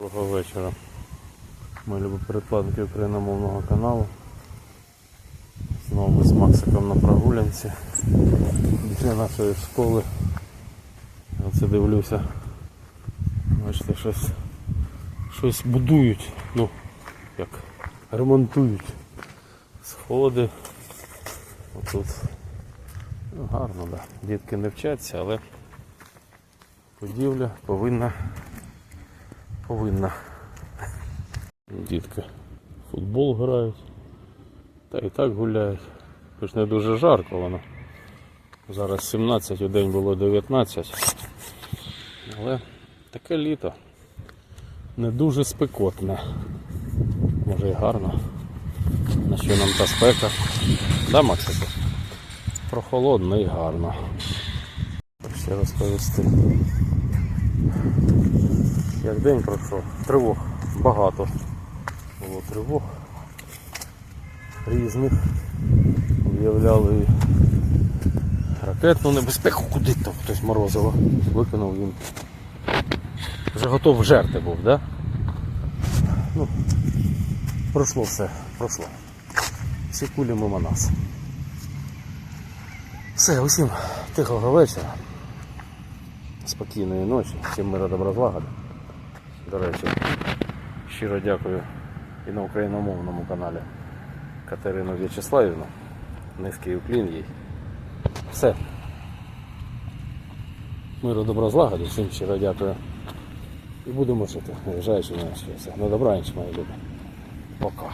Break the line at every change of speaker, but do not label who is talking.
Доброго вечора. Ми любі передплатники україномовного каналу. Знову з Максиком на прогулянці. Біля нашої школи. Оце дивлюся. Бачите, щось, щось будують. Ну, як ремонтують. Сходи. Отут. Ну, гарно. Да. Дітки не вчаться, але будівля повинна повинна. Дітки футбол грають. Та і так гуляють. Хоч не дуже жарко воно. Зараз 17, у день було 19. Але таке літо. Не дуже спекотне. Може і гарно. На що нам та спека? Да, Максику? Прохолодно і гарно. Ще розповісти. Як день пройшов, тривог багато. Було тривог різних. Виявляли і ракетну небезпеку, куди там хтось морозиво. Викинув він. Вже готов жерти був, да? Ну, пройшло все, пройшло. Всі кулі мимо нас. Все, усім тихого вечора. Спокійної ночі, всім мира добра злагоди. До речі, щиро дякую і на україномовному каналі Катерину В'ячеславівну. Низький уклін їй. Все. Миру добро злагоди, всім щиро дякую. І будемо жити, незважаючи на все. На добраніч, мої люди. Пока.